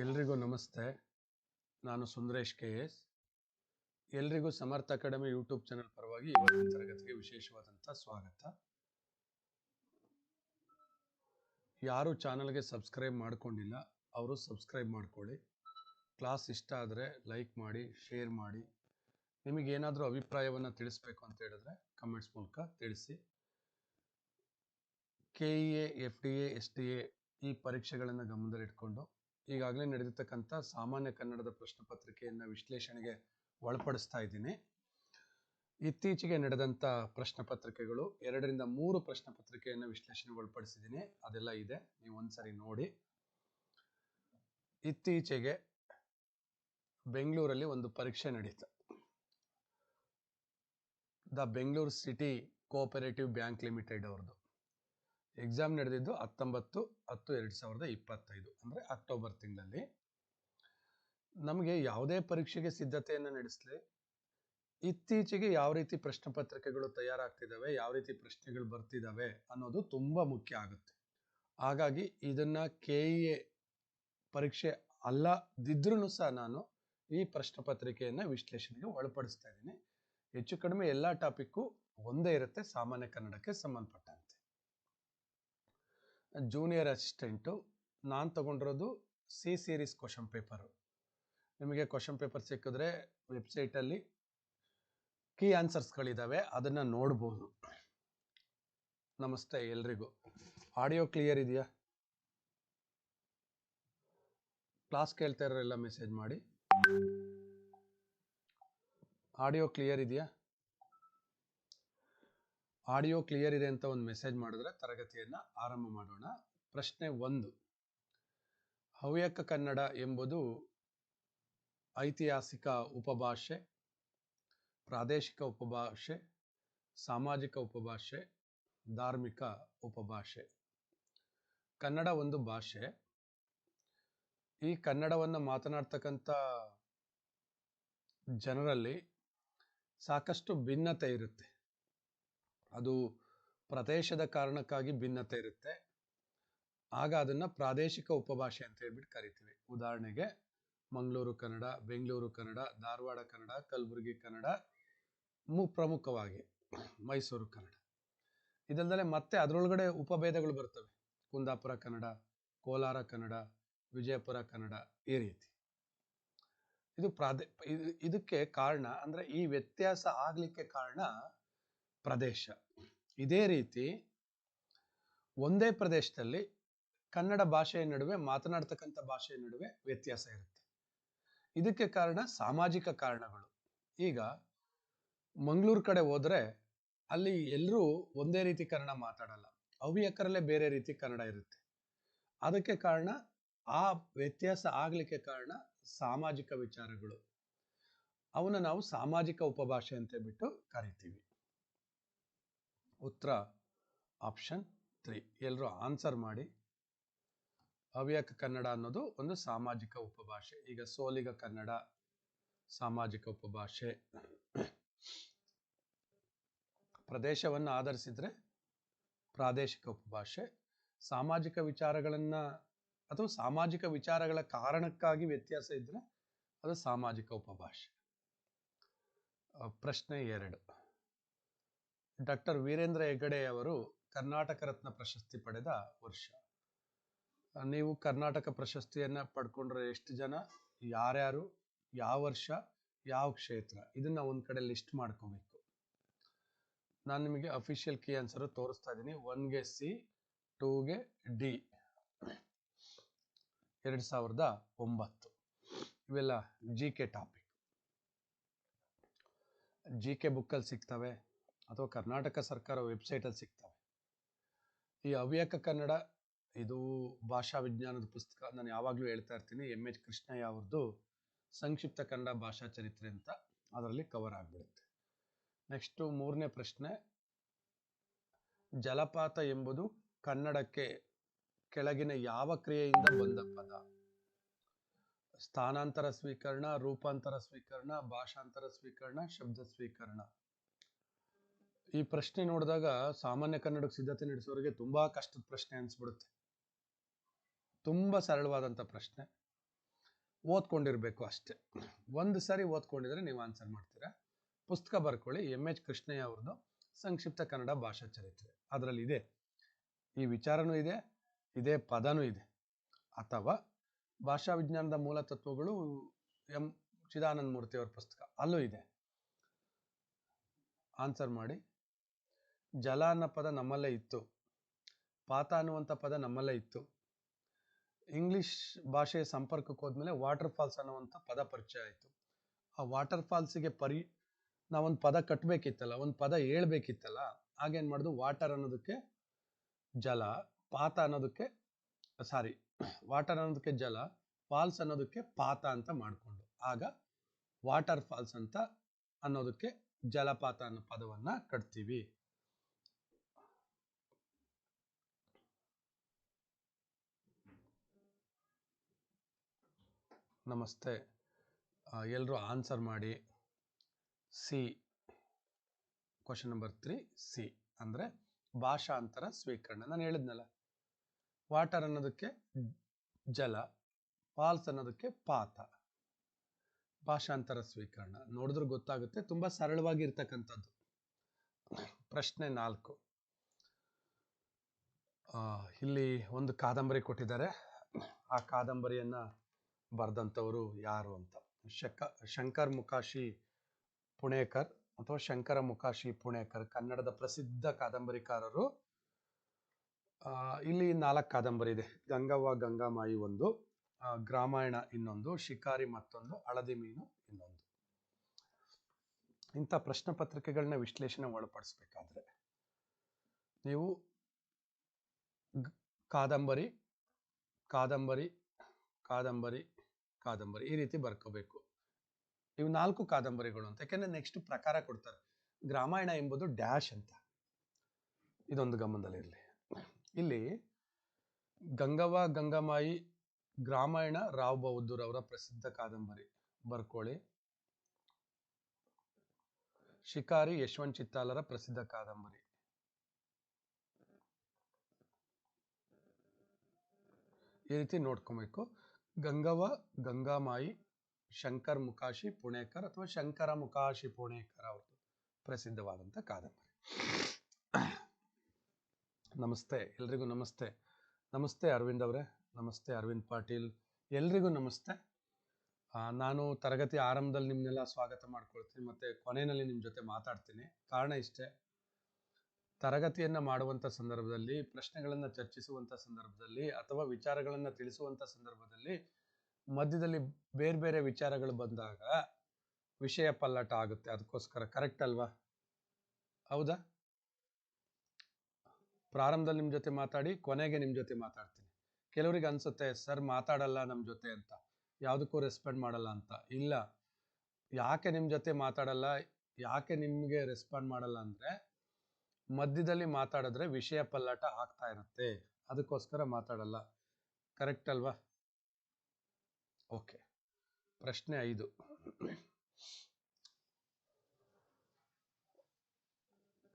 ಎಲ್ರಿಗೂ ನಮಸ್ತೆ. ನಾನು ಸುಂದರೇಶ್ ಕೆ ಎಸ್. ಎಲ್ರಿಗೂ ಸಮರ್ಥ ಅಕಾಡೆಮಿ ಯೂಟ್ಯೂಬ್ ಚಾನೆಲ್ ಪರವಾಗಿ ಇವತ್ತಿನ ತರಗತಿಗೆ ವಿಶೇಷವಾದಂಥ ಸ್ವಾಗತ. ಯಾರು ಚಾನಲ್ಗೆ ಸಬ್ಸ್ಕ್ರೈಬ್ ಮಾಡ್ಕೊಂಡಿಲ್ಲ, ಅವರು ಸಬ್ಸ್ಕ್ರೈಬ್ ಮಾಡ್ಕೊಳ್ಳಿ. ಕ್ಲಾಸ್ ಇಷ್ಟ ಆದರೆ ಲೈಕ್ ಮಾಡಿ, ಶೇರ್ ಮಾಡಿ. ನಿಮಗೇನಾದರೂ ಅಭಿಪ್ರಾಯವನ್ನು ತಿಳಿಸ್ಬೇಕು ಅಂತ ಹೇಳಿದ್ರೆ ಕಮೆಂಟ್ಸ್ ಮೂಲಕ ತಿಳಿಸಿ. K E A, F D A, S D A ಈ ಪರೀಕ್ಷೆಗಳನ್ನು ಗಮನದಲ್ಲಿಟ್ಕೊಂಡು ಈಗಾಗಲೇ ನಡೆದಿರ್ತಕ್ಕಂಥ ಸಾಮಾನ್ಯ ಕನ್ನಡದ ಪ್ರಶ್ನೆ ಪತ್ರಿಕೆಯನ್ನು ವಿಶ್ಲೇಷಣೆಗೆ ಒಳಪಡಿಸ್ತಾ ಇದ್ದೀನಿ. ಇತ್ತೀಚೆಗೆ ನಡೆದಂಥ ಪ್ರಶ್ನೆ ಪತ್ರಿಕೆಗಳು, ಎರಡರಿಂದ ಮೂರು ಪ್ರಶ್ನೆ ಪತ್ರಿಕೆಯನ್ನು ವಿಶ್ಲೇಷಣೆ ಒಳಪಡಿಸಿದ್ದೀನಿ. ಅದೆಲ್ಲ ಇದೆ. ನೀವು ಒಂದ್ಸರಿ ನೋಡಿ. ಇತ್ತೀಚೆಗೆ ಬೆಂಗಳೂರಲ್ಲಿ ಒಂದು ಪರೀಕ್ಷೆ ನಡೀತು. The Bengaluru city cooperative bank limited ಅವ್ರದ್ದು. ಎಕ್ಸಾಮ್ ನಡೆದಿದ್ದು ಹತ್ತೊಂಬತ್ತು ಹತ್ತು ಎರಡು ಸಾವಿರದ ಇಪ್ಪತ್ತೈದು, ಅಂದರೆ ಅಕ್ಟೋಬರ್ ತಿಂಗಳಲ್ಲಿ. ನಮಗೆ ಯಾವುದೇ ಪರೀಕ್ಷೆಗೆ ಸಿದ್ಧತೆಯನ್ನು ನಡೆಸಲಿ. ಇತ್ತೀಚೆಗೆ ಯಾವ ರೀತಿ ಪ್ರಶ್ನೆ ಪತ್ರಿಕೆಗಳು ತಯಾರಾಗ್ತಿದ್ದಾವೆ, ಯಾವ ರೀತಿ ಪ್ರಶ್ನೆಗಳು ಬರ್ತಿದ್ದಾವೆ ಅನ್ನೋದು ತುಂಬ ಮುಖ್ಯ ಆಗುತ್ತೆ. ಹಾಗಾಗಿ ಇದನ್ನ ಕೆ ಇ ಎ ಪರೀಕ್ಷೆ ಅಲ್ಲದಿದ್ರೂ ಸಹ ನಾನು ಈ ಪ್ರಶ್ನೆ ಪತ್ರಿಕೆಯನ್ನು ವಿಶ್ಲೇಷಣೆಗೆ ಒಳಪಡಿಸ್ತಾ ಇದ್ದೀನಿ. ಹೆಚ್ಚು ಕಡಿಮೆ ಎಲ್ಲ ಟಾಪಿಕ್ಕು ಒಂದೇ ಇರುತ್ತೆ, ಸಾಮಾನ್ಯ ಕನ್ನಡಕ್ಕೆ ಸಂಬಂಧಪಟ್ಟಂತೆ. ಜೂನಿಯರ್ ಅಸಿಸ್ಟೆಂಟು ನಾನು ತಗೊಂಡಿರೋದು ಸಿ ಸೀರೀಸ್ ಕ್ವಶನ್ ಪೇಪರು ನಿಮಗೆ ಕ್ವಶನ್ ಪೇಪರ್ ಸಿಕ್ಕಿದ್ರೆ ವೆಬ್ಸೈಟಲ್ಲಿ ಕೀ ಆನ್ಸರ್ಸ್ಗಳಿದ್ದಾವೆ ಅದನ್ನು ನೋಡ್ಬೋದು. ನಮಸ್ತೆ ಎಲ್ರಿಗೂ. ಆಡಿಯೋ ಕ್ಲಿಯರ್ ಇದೆಯಾ? ಕ್ಲಾಸ್ ಕೇಳ್ತಾ ಇರೋರೆಲ್ಲ ಮೆಸೇಜ್ ಮಾಡಿ. ಆಡಿಯೋ ಕ್ಲಿಯರ್ ಇದೆಯಾ? ಆಡಿಯೋ ಕ್ಲಿಯರ್ ಇದೆ ಅಂತ ಒಂದು ಮೆಸೇಜ್ ಮಾಡಿದ್ರೆ ತರಗತಿಯನ್ನು ಆರಂಭ ಮಾಡೋಣ. ಪ್ರಶ್ನೆ ಒಂದು. ಹವ್ಯಕ ಕನ್ನಡ ಎಂಬುದು ಐತಿಹಾಸಿಕ ಉಪಭಾಷೆ, ಪ್ರಾದೇಶಿಕ ಉಪಭಾಷೆ, ಸಾಮಾಜಿಕ ಉಪಭಾಷೆ, ಧಾರ್ಮಿಕ ಉಪಭಾಷೆ. ಕನ್ನಡ ಒಂದು ಭಾಷೆ. ಈ ಕನ್ನಡವನ್ನು ಮಾತನಾಡ್ತಕ್ಕಂಥ ಜನರಲ್ಲಿ ಸಾಕಷ್ಟು ಭಿನ್ನತೆ ಇರುತ್ತೆ. ಅದು ಪ್ರದೇಶದ ಕಾರಣಕ್ಕಾಗಿ ಭಿನ್ನತೆ ಇರುತ್ತೆ. ಆಗ ಅದನ್ನು ಪ್ರಾದೇಶಿಕ ಉಪಭಾಷೆ ಅಂತ ಹೇಳ್ಬಿಟ್ಟು ಕರಿತೀವಿ. ಉದಾಹರಣೆಗೆ ಮಂಗಳೂರು ಕನ್ನಡ, ಬೆಂಗಳೂರು ಕನ್ನಡ, ಧಾರವಾಡ ಕನ್ನಡ, ಕಲಬುರಗಿ ಕನ್ನಡ ಮು ಪ್ರಮುಖವಾಗಿ ಮೈಸೂರು ಕನ್ನಡ. ಇದಲ್ಲದೆ ಮತ್ತೆ ಅದರೊಳಗಡೆ ಉಪಭೇದಗಳು ಬರ್ತವೆ. ಕುಂದಾಪುರ ಕನ್ನಡ, ಕೋಲಾರ ಕನ್ನಡ, ವಿಜಯಪುರ ಕನ್ನಡ ಈ ರೀತಿ. ಇದು ಪ್ರಾದೇ ಇದಕ್ಕೆ ಕಾರಣ ಅಂದರೆ ಈ ವ್ಯತ್ಯಾಸ ಆಗಲಿಕ್ಕೆ ಕಾರಣ ಪ್ರದೇಶ. ಇದೇ ರೀತಿ ಒಂದೇ ಪ್ರದೇಶದಲ್ಲಿ ಕನ್ನಡ ಭಾಷೆಯ ನಡುವೆ ಮಾತನಾಡ್ತಕ್ಕಂಥ ಭಾಷೆಯ ನಡುವೆ ವ್ಯತ್ಯಾಸ ಇರುತ್ತೆ. ಇದಕ್ಕೆ ಕಾರಣ ಸಾಮಾಜಿಕ ಕಾರಣಗಳು. ಈಗ ಮಂಗಳೂರು ಕಡೆ ಹೋದ್ರೆ ಅಲ್ಲಿ ಎಲ್ಲರೂ ಒಂದೇ ರೀತಿ ಕನ್ನಡ ಮಾತಾಡಲ್ಲ. ಹವ್ಯಕರಲ್ಲೇ ಬೇರೆ ರೀತಿ ಕನ್ನಡ ಇರುತ್ತೆ. ಅದಕ್ಕೆ ಕಾರಣ ಆ ವ್ಯತ್ಯಾಸ ಆಗ್ಲಿಕ್ಕೆ ಕಾರಣ ಸಾಮಾಜಿಕ ವಿಚಾರಗಳು. ಅವನ್ನ ನಾವು ಸಾಮಾಜಿಕ ಉಪಭಾಷೆ ಅಂತ ಬಿಟ್ಟು ಕರಿತೀವಿ. ಉತ್ತರ ಆಪ್ಷನ್ ತ್ರೀ ಎಲ್ಲರೂ ಆನ್ಸರ್ ಮಾಡಿ. ಹವ್ಯಕ ಕನ್ನಡ ಅನ್ನೋದು ಒಂದು ಸಾಮಾಜಿಕ ಉಪಭಾಷೆ. ಈಗ ಸೋಲಿಗ ಕನ್ನಡ ಸಾಮಾಜಿಕ ಉಪಭಾಷೆ. ಪ್ರದೇಶವನ್ನು ಆಧರಿಸಿದ್ರೆ ಪ್ರಾದೇಶಿಕ ಉಪಭಾಷೆ. ಸಾಮಾಜಿಕ ವಿಚಾರಗಳನ್ನ ಅಥವಾ ಸಾಮಾಜಿಕ ವಿಚಾರಗಳ ಕಾರಣಕ್ಕಾಗಿ ವ್ಯತ್ಯಾಸ ಇದ್ರೆ ಅದು ಸಾಮಾಜಿಕ ಉಪಭಾಷೆ. ಪ್ರಶ್ನೆ ಎರಡು. ಡಾಕ್ಟರ್ ವೀರೇಂದ್ರ ಹೆಗ್ಗಡೆ ಅವರು ಕರ್ನಾಟಕ ರತ್ನ ಪ್ರಶಸ್ತಿ ಪಡೆದ ವರ್ಷ. ನೀವು ಕರ್ನಾಟಕ ಪ್ರಶಸ್ತಿಯನ್ನ ಪಡ್ಕೊಂಡ್ರೆ ಎಷ್ಟು ಜನ, ಯಾರ್ಯಾರು, ಯಾವ ವರ್ಷ, ಯಾವ ಕ್ಷೇತ್ರ, ಇದನ್ನ ಒಂದು ಕಡೆ ಲಿಸ್ಟ್ ಮಾಡ್ಕೋಬೇಕು. ನಾನು ನಿಮಗೆ ಅಫಿಷಿಯಲ್ ಕೀ ಆನ್ಸರ್ ತೋರಿಸ್ತಾ ಇದ್ದೀನಿ ಒನ್ಗೆ ಸಿ ಟೂಗೆ ಡಿ ಎರಡು ಸಾವಿರದ ಒಂಬತ್ತು. ಇವೆಲ್ಲ G K topic G K ಬುಕ್ಕಲ್ಲಿ ಸಿಗ್ತವೆ. ಅಥವಾ ಕರ್ನಾಟಕ ಸರ್ಕಾರ ವೆಬ್ಸೈಟಲ್ಲಿ ಸಿಗ್ತವೆ. ಈ ಹವ್ಯಕ ಕನ್ನಡ, ಇದು ಭಾಷಾ ವಿಜ್ಞಾನದ ಪುಸ್ತಕ ನಾನು ಯಾವಾಗಲೂ ಹೇಳ್ತಾ ಇರ್ತೀನಿ. M H. ಕೃಷ್ಣಯ್ಯ ಅವ್ರದ್ದು ಸಂಕ್ಷಿಪ್ತ ಕನ್ನಡ ಭಾಷಾ ಚರಿತ್ರೆ ಅಂತ ಅದರಲ್ಲಿ ಕವರ್ ಆಗಿಬಿಡುತ್ತೆ. ನೆಕ್ಸ್ಟು ಮೂರನೇ ಪ್ರಶ್ನೆ. ಜಲಪಾತ ಎಂಬುದು ಕನ್ನಡಕ್ಕೆ ಕೆಳಗಿನ ಯಾವ ಕ್ರಿಯೆಯಿಂದ ಬಂದ ಪದ? ಸ್ಥಾನಾಂತರ ಸ್ವೀಕರಣ, ರೂಪಾಂತರ ಸ್ವೀಕರಣ, ಭಾಷಾಂತರ ಸ್ವೀಕರಣ, ಶಬ್ದ ಸ್ವೀಕರಣ. ಈ ಪ್ರಶ್ನೆ ನೋಡಿದಾಗ ಸಾಮಾನ್ಯ ಕನ್ನಡಕ್ಕೆ ಸಿದ್ಧತೆ ನಡೆಸೋರಿಗೆ ತುಂಬಾ ಕಷ್ಟದ ಪ್ರಶ್ನೆ ಅನ್ಸ್ಬಿಡುತ್ತೆ. ತುಂಬಾ ಸರಳವಾದಂಥ ಪ್ರಶ್ನೆ. ಓದ್ಕೊಂಡಿರ್ಬೇಕು ಅಷ್ಟೇ. ಒಂದು ಸಾರಿ ಓದ್ಕೊಂಡಿದ್ರೆ ನೀವು ಆನ್ಸರ್ ಮಾಡ್ತೀರಾ? ಪುಸ್ತಕ ಬರ್ಕೊಳ್ಳಿ. ಎಂ ಎಚ್ ಕೃಷ್ಣಯ್ಯ ಅವ್ರದ್ದು ಸಂಕ್ಷಿಪ್ತ ಕನ್ನಡ ಭಾಷಾ ಚರಿತ್ರೆ. ಅದರಲ್ಲಿ ಇದೆ. ಈ ವಿಚಾರನೂ ಇದೆ, ಇದೇ ಪದನೂ ಇದೆ. ಅಥವಾ ಭಾಷಾ ವಿಜ್ಞಾನದ ಮೂಲ ತತ್ವಗಳು ಎಂ ಚಿದಾನಂದ ಮೂರ್ತಿ ಅವರ ಪುಸ್ತಕ ಅಲ್ಲೂ ಇದೆ. ಆನ್ಸರ್ ಮಾಡಿ. ಜಲ ಅನ್ನೋ ಪದ ನಮ್ಮಲ್ಲೇ ಇತ್ತು. ಪಾತ ಅನ್ನುವಂಥ ಪದ ನಮ್ಮಲ್ಲೇ ಇತ್ತು. ಇಂಗ್ಲಿಷ್ ಭಾಷೆಯ ಸಂಪರ್ಕಕ್ಕೆ ಹೋದ್ಮೇಲೆ ವಾಟರ್ ಫಾಲ್ಸ್ ಅನ್ನುವಂಥ ಪದ ಪರಿಚಯ ಆಯಿತು. ಆ ವಾಟರ್ ಫಾಲ್ಸಿಗೆ ಪರಿ, ನಾವೊಂದು ಪದ ಕಟ್ಟಬೇಕಿತ್ತಲ್ಲ ಒಂದು ಪದ ಹೇಳ್ಬೇಕಿತ್ತಲ್ಲ ಆಗೇನು ಮಾಡೋದು ವಾಟರ್ ಅನ್ನೋದಕ್ಕೆ ಜಲ, ಪಾತ ಅನ್ನೋದಕ್ಕೆ, ಸಾರಿ, ವಾಟರ್ ಅನ್ನೋದಕ್ಕೆ ಜಲ, ಫಾಲ್ಸ್ ಅನ್ನೋದಕ್ಕೆ ಪಾತ ಅಂತ ಮಾಡಿಕೊಂಡು, ಆಗ ವಾಟರ್ ಫಾಲ್ಸ್ ಅಂತ ಅನ್ನೋದಕ್ಕೆ ಜಲಪಾತ ಅನ್ನೋ ಪದವನ್ನ ಕಟ್ತೀವಿ. ನಮಸ್ತೆ. ಎಲ್ಲರೂ ಆನ್ಸರ್ ಮಾಡಿ. C question number three C ಅಂದರೆ ಭಾಷಾಂತರ ಸ್ವೀಕರಣ. ನಾನು ಹೇಳಿದ್ನಲ್ಲ. ವಾಟರ್ ಅನ್ನೋದಕ್ಕೆ ಜಲ ಫಾಲ್ಸ್ ಅನ್ನೋದಕ್ಕೆ ಪಾತ. ಭಾಷಾಂತರ ಸ್ವೀಕರಣ. ನೋಡಿದ್ರೆ ಗೊತ್ತಾಗುತ್ತೆ, ತುಂಬ ಸರಳವಾಗಿರ್ತಕ್ಕಂಥದ್ದು ಪ್ರಶ್ನೆ ನಾಲ್ಕು. ಇಲ್ಲಿ ಒಂದು ಕಾದಂಬರಿ ಕೊಟ್ಟಿದ್ದಾರೆ. ಆ ಕಾದಂಬರಿಯನ್ನ ಬರೆದಂಥವರು ಯಾರು ಅಂತ. ಶಕ, ಶಂಕರ್ ಮುಕಾಶಿ ಪುಣೇಕರ್ ಅಥವಾ ಶಂಕರ ಮುಕಾಶಿ ಪುಣೇಕರ್, ಕನ್ನಡದ ಪ್ರಸಿದ್ಧ ಕಾದಂಬರಿಕಾರರು. ಇಲ್ಲಿ ನಾಲ್ಕು ಕಾದಂಬರಿ ಇದೆ. ಗಂಗವ್ವ, ಗಂಗಾಮಾಯಿ ಒಂದು ಗ್ರಾಮಾಯಣ ಇನ್ನೊಂದು, ಶಿಕಾರಿ ಮತ್ತೊಂದು, ಹಳದಿ ಮೀನು ಇನ್ನೊಂದು. ಇಂಥ ಪ್ರಶ್ನೆ ಪತ್ರಿಕೆಗಳನ್ನ ವಿಶ್ಲೇಷಣೆ ಒಳಪಡಿಸ್ಬೇಕಾದ್ರೆ ನೀವು ಕಾದಂಬರಿ ಕಾದಂಬರಿ ಕಾದಂಬರಿ ಕಾದಂಬರಿ ಈ ರೀತಿ ಬರ್ಕೋಬೇಕು. ಇವು ನಾಲ್ಕು ಕಾದಂಬರಿಗಳು ಅಂತ. ಯಾಕೆಂದ್ರೆ ನೆಕ್ಸ್ಟ್ ಪ್ರಕಾರ ಕೊಡ್ತಾರೆ. ಗ್ರಾಮಾಯಣ ಎಂಬುದು ಡ್ಯಾಶ್ ಅಂತ. ಇದೊಂದು ಗಮನದಲ್ಲಿರಲಿ ಇಲ್ಲಿ ಗಂಗವ್ವ, ಗಂಗಮಾಯಿ, ಗ್ರಾಮಾಯಣ, ರಾವ್ ಬಹದ್ದೂರ್ ಅವರ ಪ್ರಸಿದ್ಧ ಕಾದಂಬರಿ. ಬರ್ಕೊಳ್ಳಿ. ಶಿಕಾರಿ, ಯಶವಂತ್ ಚಿತ್ತಾಲರ ಪ್ರಸಿದ್ಧ ಕಾದಂಬರಿ. ಈ ರೀತಿ ನೋಡ್ಕೊಬೇಕು. ಗಂಗವ್ವ ಗಂಗಾಮಾಯಿ, ಶಂಕರ್ ಮುಕಾಶಿ ಪುಣೇಕರ್ ಅಥವಾ ಶಂಕರ ಮುಕಾಶಿ ಪುಣೇಕರ್ ಅವ್ರದ್ದು ಪ್ರಸಿದ್ಧವಾದಂಥ ಕಾದಂಬರಿ. ನಮಸ್ತೆ, ಎಲ್ರಿಗೂ ನಮಸ್ತೆ. ನಮಸ್ತೆ ಅರವಿಂದ್ ಅವರೇ, ನಮಸ್ತೆ ಅರವಿಂದ್ ಪಾಟೀಲ್. ಎಲ್ರಿಗೂ ನಮಸ್ತೆ. ನಾನು ತರಗತಿ ಆರಂಭದಲ್ಲಿ ನಿಮ್ಮನ್ನೆಲ್ಲ ಸ್ವಾಗತ ಮಾಡ್ಕೊಳ್ತೀನಿ, ಮತ್ತೆ ಕೊನೆಯಲ್ಲಿ ನಿಮ್ಮ ಜೊತೆ ಮಾತಾಡ್ತೀನಿ. ಕಾರಣ ಇಷ್ಟೇ ತರಗತಿಯನ್ನ ಮಾಡುವಂಥ ಸಂದರ್ಭದಲ್ಲಿ, ಪ್ರಶ್ನೆಗಳನ್ನು ಚರ್ಚಿಸುವಂಥ ಸಂದರ್ಭದಲ್ಲಿ ಅಥವಾ ವಿಚಾರಗಳನ್ನು ತಿಳಿಸುವಂಥ ಸಂದರ್ಭದಲ್ಲಿ ಮಧ್ಯದಲ್ಲಿ ಬೇರೆ ಬೇರೆ ವಿಚಾರಗಳು ಬಂದಾಗ ವಿಷಯ ಪಲ್ಲಟ ಆಗುತ್ತೆ. ಅದಕ್ಕೋಸ್ಕರ ಕರೆಕ್ಟ್ ಅಲ್ವಾ? ಹೌದಾ? ಪ್ರಾರಂಭದಲ್ಲಿ ನಿಮ್ಮ ಜೊತೆ ಮಾತಾಡಿ, ಕೊನೆಗೆ ನಿಮ್ಮ ಜೊತೆ ಮಾತಾಡ್ತೀನಿ. ಕೆಲವರಿಗೆ ಅನ್ಸುತ್ತೆ, ಸರ್ ಮಾತಾಡಲ್ಲ ನಮ್ಮ ಜೊತೆ ಅಂತ. ಯಾವುದಕ್ಕೂ ರೆಸ್ಪಾಂಡ್ ಮಾಡಲ್ಲ ಅಂತ. ಇಲ್ಲ. ಯಾಕೆ ನಿಮ್ಮ ಜೊತೆ ಮಾತಾಡಲ್ಲ? ಯಾಕೆ ನಿಮಗೆ ರೆಸ್ಪಾಂಡ್ ಮಾಡಲ್ಲ ಅಂದರೆ ಮಧ್ಯದಲ್ಲಿ ಮಾತಾಡಿದ್ರೆ ವಿಷಯ ಪಲ್ಲಟ ಆಗ್ತಾ ಇರುತ್ತೆ. ಅದಕ್ಕೋಸ್ಕರ ಮಾತಾಡಲ್ಲ. ಕರೆಕ್ಟ್ ಅಲ್ವಾ? ಓಕೆ ಪ್ರಶ್ನೆ ಐದು.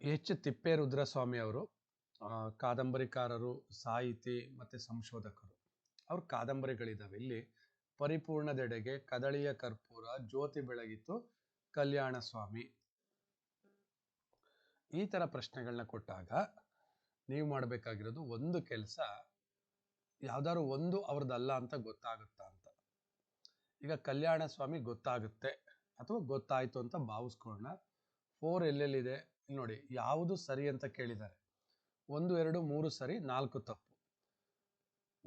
ಎಚ್. ತಿಪ್ಪೇರುದ್ರಸ್ವಾಮಿ ಅವರು ಕಾದಂಬರಿಕಾರರು, ಸಾಹಿತಿ ಮತ್ತೆ ಸಂಶೋಧಕರು. ಅವ್ರ ಕಾದಂಬರಿಗಳಿದಾವೆ. ಇಲ್ಲಿ ಪರಿಪೂರ್ಣದೆಡೆಗೆ ಕದಳಿಯ ಕರ್ಪೂರ, ಜ್ಯೋತಿ ಬೆಳಗಿತು ಕಲ್ಯಾಣ ಸ್ವಾಮಿ ಈ ತರ ಪ್ರಶ್ನೆಗಳನ್ನ ಕೊಟ್ಟಾಗ ನೀವು ಮಾಡಬೇಕಾಗಿರೋದು ಒಂದು ಕೆಲಸ ಯಾವ್ದಾದ್ರು ಒಂದು ಅವ್ರದ್ದಲ್ಲ ಅಂತ ಗೊತ್ತಾಗುತ್ತಾ ಅಂತ. ಈಗ ಕಲ್ಯಾಣ ಸ್ವಾಮಿ ಗೊತ್ತಾಗುತ್ತೆ ಅಥವಾ ಗೊತ್ತಾಯ್ತು ಅಂತ ಭಾವಿಸ್ಕೊಳ್ಳೋಣ. ಫೋರ್ ಎಲ್ಲೆಲ್ಲಿದೆ? ನೋಡಿ, ಯಾವುದು ಸರಿ ಅಂತ ಕೇಳಿದ್ದಾರೆ. ಒಂದು, ಎರಡು, ಮೂರು ಸರಿ, ನಾಲ್ಕು ತಪ್ಪು.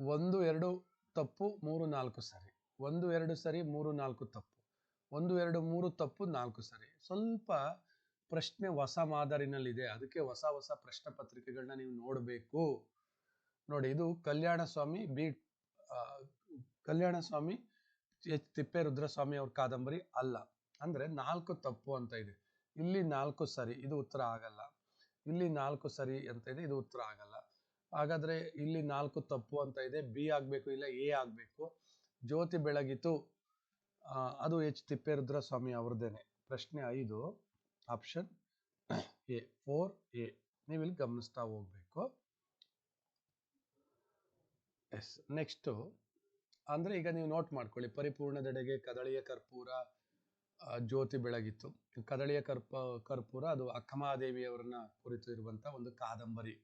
ಒಂದು, ಎರಡು ತಪ್ಪು, ಮೂರು, ನಾಲ್ಕು ಸರಿ. ಒಂದು, ಎರಡು ಸರಿ, ಮೂರು, ನಾಲ್ಕು ತಪ್ಪು. ಒಂದು, ಎರಡು, ಮೂರು ತಪ್ಪು, ನಾಲ್ಕು ಸರಿ. ಸ್ವಲ್ಪ ಪ್ರಶ್ನೆ ಹೊಸ ಮಾದರಿನಲ್ಲಿದೆ. ಅದಕ್ಕೆ ಹೊಸ ಹೊಸ ಪ್ರಶ್ನೆ ಪತ್ರಿಕೆಗಳನ್ನ ನೀವು ನೋಡಬೇಕು. ನೋಡಿ, ಇದು ಕಲ್ಯಾಣ ಸ್ವಾಮಿ ಬಿ ಕಲ್ಯಾಣ ಸ್ವಾಮಿ ಎಚ್ ತಿಪ್ಪೇರುದ್ರಸ್ವಾಮಿ ಅವ್ರ ಕಾದಂಬರಿ ಅಲ್ಲ. ಅಂದ್ರೆ ನಾಲ್ಕು ತಪ್ಪು ಅಂತ ಇದೆ. ಇಲ್ಲಿ ನಾಲ್ಕು ಸರಿ, ಇದು ಉತ್ತರ ಆಗಲ್ಲ. ಇಲ್ಲಿ ನಾಲ್ಕು ಸರಿ ಅಂತ ಇದೆ, ಇದು ಉತ್ತರ ಆಗಲ್ಲ. ಹಾಗಾದ್ರೆ ಇಲ್ಲಿ ನಾಲ್ಕು ತಪ್ಪು ಅಂತ ಇದೆ, ಬಿ ಆಗ್ಬೇಕು ಇಲ್ಲ ಎ ಆಗ್ಬೇಕು. ಜ್ಯೋತಿ ಬೆಳಗಿತು. ಅದು ಎಚ್ ತಿಪ್ಪೇರುದ್ರ ಸ್ವಾಮಿ ಅವ್ರದ್ದೇನೆ. ಪ್ರಶ್ನೆ ಐದು. ಆಪ್ಷನ್ ಎ ಫೋರ್ ಎ ನೀವಿಲ್ಲಿ ಗಮನಿಸ್ತಾ ಹೋಗ್ಬೇಕು. ಎಸ್ ನೆಕ್ಸ್ಟು ಅಂದ್ರೆ ಈಗ ನೀವು ನೋಟ್ ಮಾಡ್ಕೊಳ್ಳಿ. ಪರಿಪೂರ್ಣದೆಡೆಗೆ ಕದಳಿಯ ಕರ್ಪೂರ ಜ್ಯೋತಿ ಬೆಳಗಿತ್ತು. ಕದಳಿಯ ಕರ್ಪ, ಕರ್ಪೂರ, ಅದು ಅಕ್ಕಮಹಾದೇವಿಯವರನ್ನ ಕುರಿತು ಇರುವಂತ ಒಂದು ಕಾದಂಬರಿ.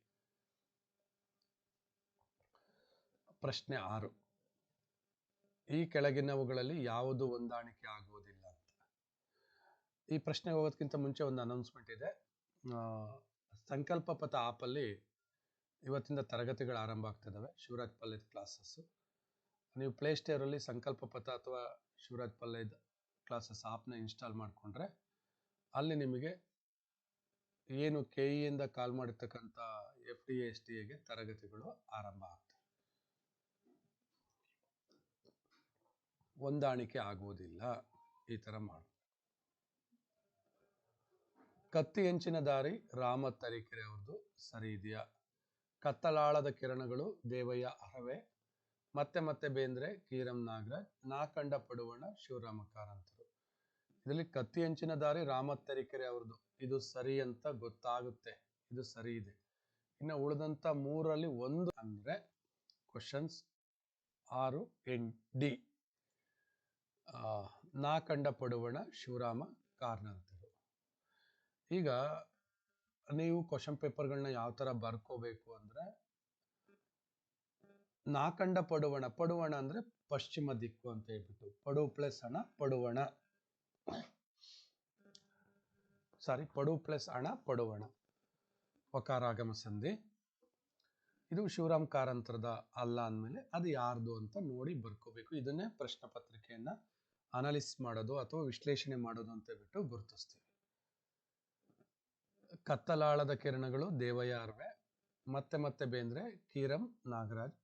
ಪ್ರಶ್ನೆ ಆರು. ಈ ಕೆಳಗಿನವುಗಳಲ್ಲಿ ಯಾವುದು ಹೊಂದಾಣಿಕೆ ಆಗುವುದಿಲ್ಲ? ಈ ಪ್ರಶ್ನೆ ಹೋಗೋದಕ್ಕಿಂತ ಮುಂಚೆ ಒಂದು ಅನೌನ್ಸ್ಮೆಂಟ್ ಇದೆ. ಸಂಕಲ್ಪ ಪಥ ಆಪಲ್ಲಿ ಇವತ್ತಿಂದ ತರಗತಿಗಳು ಆರಂಭ ಆಗ್ತಿದ್ದಾವೆ ಶಿವರಾಜ್ ಪಲ್ಯದ ಕ್ಲಾಸಸ್ಸು ನೀವು ಪ್ಲೇಸ್ಟೇರಲ್ಲಿ ಸಂಕಲ್ಪ ಪಥ ಅಥವಾ ಶಿವರಾಜ್ ಪಲ್ಲೆದ ಕ್ಲಾಸಸ್ ಆ್ಯಪ್ನ ಇನ್ಸ್ಟಾಲ್ ಮಾಡಿಕೊಂಡ್ರೆ ಅಲ್ಲಿ ನಿಮಗೆ ಏನು ಕೆ ಇಯಿಂದ ಕಾಲ್ ಮಾಡಿರ್ತಕ್ಕಂಥ ಎಫ್ ಡಿ ಎಸ್ ಟಿ ಎಗೆ ತರಗತಿಗಳು ಆರಂಭ ಆಗ್ತವೆ. ಹೊಂದಾಣಿಕೆ ಆಗುವುದಿಲ್ಲ. ಈ ಥರ ಮಾಡಿ. ಕತ್ತಿ ಹೆಂಚಿನ ದಾರಿ ರಾಮ ತರೀಕೆರೆ ಅವ್ರದ್ದು ಸರಿ ಇದೆಯಾ? ಕತ್ತಲಾಳದ ಕಿರಣಗಳು ದೇವಯ್ಯ ಅರವೆ. ಮತ್ತೆ ಮತ್ತೆ ಬೇಂದ್ರೆ ಕೀರಂ ನಾಗರಾಜ್, ನಾ ಕಂಡ ಪಡುವಣ ಶಿವರಾಮ ಕಾರಂತರು. ಇದರಲ್ಲಿ ಕತ್ತಿ ಹೆಂಚಿನ ದಾರಿ ರಾಮ ತರೀಕೆರೆ ಅವ್ರದ್ದು ಇದು ಸರಿ ಅಂತ ಗೊತ್ತಾಗುತ್ತೆ. ಇದು ಸರಿ ಇದೆ. ಇನ್ನು ಉಳಿದಂತ ಮೂರಲ್ಲಿ ಒಂದು ಅಂದ್ರೆ ಕ್ವಶನ್ಸ್ ಆರು ಎನ್ ಡಿ. ನಾ ಕಂಡ ಪಡುವಣ ಶಿವರಾಮ ಕಾರಣಂತರು ಈಗ ನೀವು ಕ್ವಶನ್ ಪೇಪರ್ಗಳನ್ನ ಯಾವ ಥರ ಬರ್ಕೋಬೇಕು ಅಂದ್ರೆ ನಾಕಂಡ ಪಡುವಣ ಪಡುವಣ ಅಂದ್ರೆ ಪಶ್ಚಿಮ ದಿಕ್ಕು ಅಂತ ಹೇಳ್ಬಿಟ್ಟು, ಪಡು ಪ್ಲಸ್ ಹಣ ಪಡುವಣ. ಸಾರಿ ಪಡು ಪ್ಲಸ್ ಹಣ ಪಡುವಣ. ಒಕಾರಾಗಮ ಸಂಧಿ. ಇದು ಶಿವರಾಮ್ ಕಾರಂತರದ ಅಲ್ಲ ಅಂದಮೇಲೆ ಅದು ಯಾರ್ದು ಅಂತ ನೋಡಿ ಬರ್ಕೋಬೇಕು. ಇದನ್ನೇ ಪ್ರಶ್ನೆ ಪತ್ರಿಕೆಯನ್ನ ಅನಾಲಿಸ್ ಮಾಡೋದು ಅಥವಾ ವಿಶ್ಲೇಷಣೆ ಮಾಡೋದು ಅಂತ ಹೇಳ್ಬಿಟ್ಟು ಗುರುತಿಸ್ತೀವಿ. ಕತ್ತಲಾಳದ ಕಿರಣಗಳು ದೇವಯ್ಯ ಅರ್ವೆ ಮತ್ತೆ ಮತ್ತೆ ಬೇಂದ್ರೆ ಕೀರಂ ನಾಗರಾಜ್,